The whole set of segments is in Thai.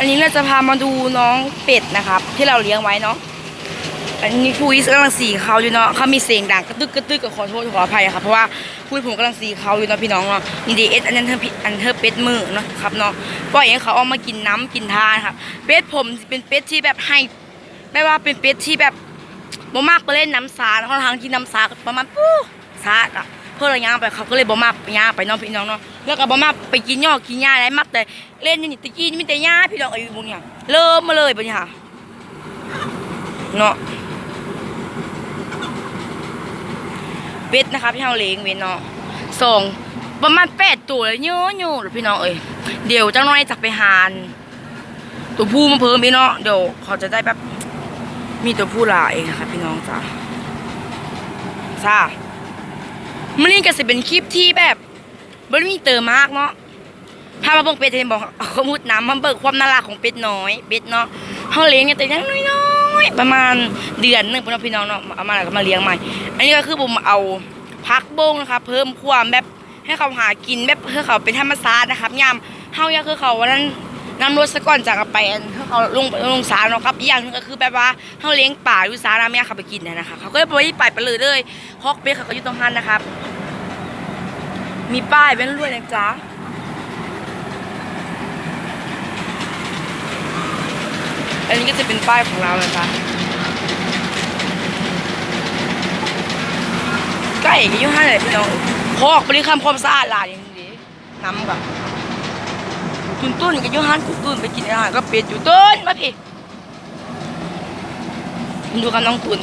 อันนี้เราจะพามาดูน้องเป็ดนะครับ ที่เราเลี้ยงไว้เนาะอันนี้คุยกำลังสีเขาอยู่เนาะเขามีเสียงดังกระตึกกระตึกก็ขอโทษขออภัยครับเพราะว่าคุยผมกำลังสีเขาอยู่เนาะพี่น้องเนาะนี่ดีเอสอันนั้นเธอผิดอันเธอเป็ดมือเนาะครับเนาะปล่อยให้เขาออกมากินน้ำกินทานครับเป็ดผมเป็นเป็ดที่แบบให้ไม่ว่าเป็นเป็ดที่แบบบ่มากไปเล่นน้ำสาเขาทางที่น้ำสาประมาณปู้สาดอะ พื่อระยะไปเขาก็เลยบ่มากย่างไปน้องพี่น้องเนาะแล้วก็บ่มากไปกินหญ้อกินหญ้าอะไรมักแต่เล่นนี่ตะกี้นี่มีแต่หญ้าพี่น้องไอ้บุญเนี่ยเริ่มมาเลยบัดนี้ค่ะเนาะเบ็ดนะครับที่เราเลงเว้นเนาะสองประมาณแปดตัวเลยเยอะอยู่พี่น้องเอ้ยเดี๋ยวจังน้อยจะไปหานตัวผู้มาเพิ่มพี่เนาะเดี๋ยวเขาจะได้แบบมีตัวผู้ลายนะครับพี่น้องจ้าซ่า มันนี่ก็จะเป็นคลิปที่แบบไม่ได้มีเติมมากเนาะพามาเบิ่งเป็ดเห็นบอกเอาข้อมูลน้ำมาเบิกความน่ารักของเป็ดน้อยเป็ดเนาะเขาเลี้ยงกันแต่ยังน้อยๆประมาณเดือนหนึงพี่น้องพี่น้องเนาะเอามาแล้วก็มาเลี้ยงใหม่ อันนี้ก็คือผมเอาพักบงนะคะเพิ่มความแบบให้เขาหากินแบบเพื่อเขาเป็นธรรมชาตินะครับยามเฮาอยากคือเขาวันนั้นนำรถสะก่อนจากไปเพื่อเขาลงลงสารเนาะครับอย่างหนึงก็คือแบบว่าเฮาเลี้ยงป่าอยู่สานะไม่อยากเขาไปกินนะนะคะเขาก็เลยไปไปไปเลยเลยฮอกเป็ดเขาก็อยู่ตรงหันนะครับ มีป้ายเป็นด้วยนะจ๊ะอันนี้ก็จะเป็นป้ายของเรานะคะไก่ก็อยู่ห้าเลยพี่น้องพอกบริคำความสะอาดหลายอย่างนี้น้ำแบบตุนตุ้นก็อยู่ห้านตุนตุ้นไปกินอาหารก็เป็ดอยู่ตุ้นมาพี่ดูกันน้องตุน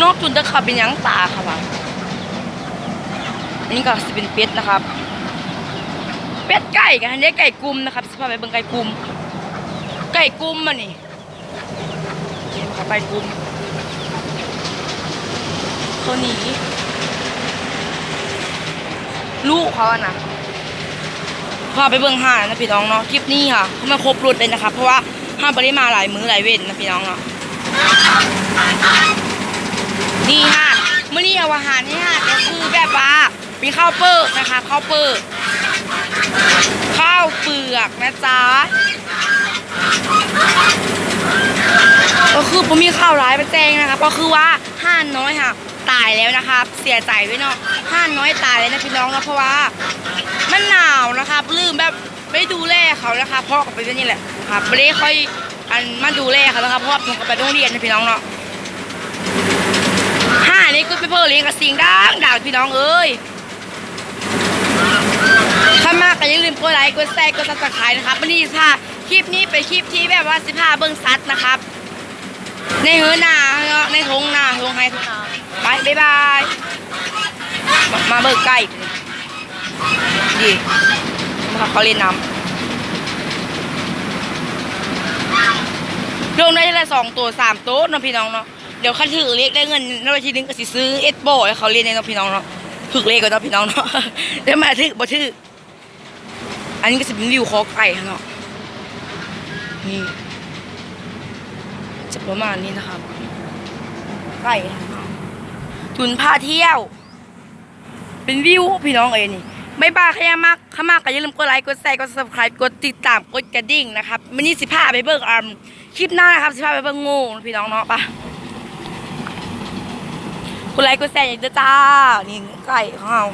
น้องตุนจะขับเป็นยังตาค่ะว่ะ นนี้ก็จะเป็นเป็ดนะครับ เป็ดไก่กันอันนี้ไก่กุมนะครับสภาพไปเบิ่งไก่กุม ไก่กุมมานี่ขับไปกุมเขาหนีลูกเขาอะนะพาไปเบิ่งห่านนะพี่น้องเนาะคลิปนี้ค่ะเขามาครบรถเลยนะคะเพราะว่าห้ามไปได้มาหลายมือหลายเว้นนะพี่น้องเนาะนี่ค่ะ มื่อนี้เอาอาหารนี่ค่ะก็คือแบบว่ามีข้าวเปิกนะคะข้าวเปิกข้าวเปลือกนะจ๊ะก็คือผมมีข้าวร้ายมาแจ้งนะคะก็คือว่าห่านน้อยค่ะ ตายแล้วนะครับเสียใจด้วยเนาะห่านน้อยตายเลยนะพี่น้องเนาะเพราะว่ามันหนาวนะครับลืมแบบไม่ดูแลเขานะคะพ่อกับไปเป็นนี่แหละครับไม่ได้ค่อยอันมาดูแลเขานะครับเพราะว่าผมกับไปโรงเรียนนะพี่น้องเนาะ ห่านี่ก็ไปเพิ่มเลี้ยงกับสิงดังดังพี่น้องเอ้ยถ้ามากก็อย่าลืมกดไลค์กดแชร์กดซับสไครต์นะครับวันนี้ค่ะคลิปนี้เป็นคลิปที่แบบว่าสิพาเบิ้งซัดนะครับ ในเฮือนาเนาในทงนาทงไฮทงนาไปบ๊ายบายมามาเบิกไก่ดีมาเขาเล่นน้ำลงได้ละสองตัวสามต๊ะเนะพี่น้องเนาะ เดี๋ยวคันถือเลขได้เงินนวันที่นึงก็สิซื้อเอสโบให้เขาเล่นในเนาะพี่น้องเนาะถือเลขก็เนาะพี่น้องเนาะเดี๋ยวมาถือบ่ถืออันนี้ก็จะเป็นวิวคอไก่เนาะนี่จะประมาณนี้นะครับไก่ครับทุนพาเที่ยว เป็นวิวพี่น้องเอ้ยนี่ไม่บ้าขยามากขามากก็อย่าลืมกดไลค์กดแชร์กด subscribe กดติดตามกดกระดิ่งนะครับมันนี่สิพาไปเบิ่งอ่าคลิปหน้านะครับสิพาไปเบิ่งงูพี่น้องเนาะปะ กดไลค์กดแชร์อย่างเด้อจ้า นี่ไก่ของเรา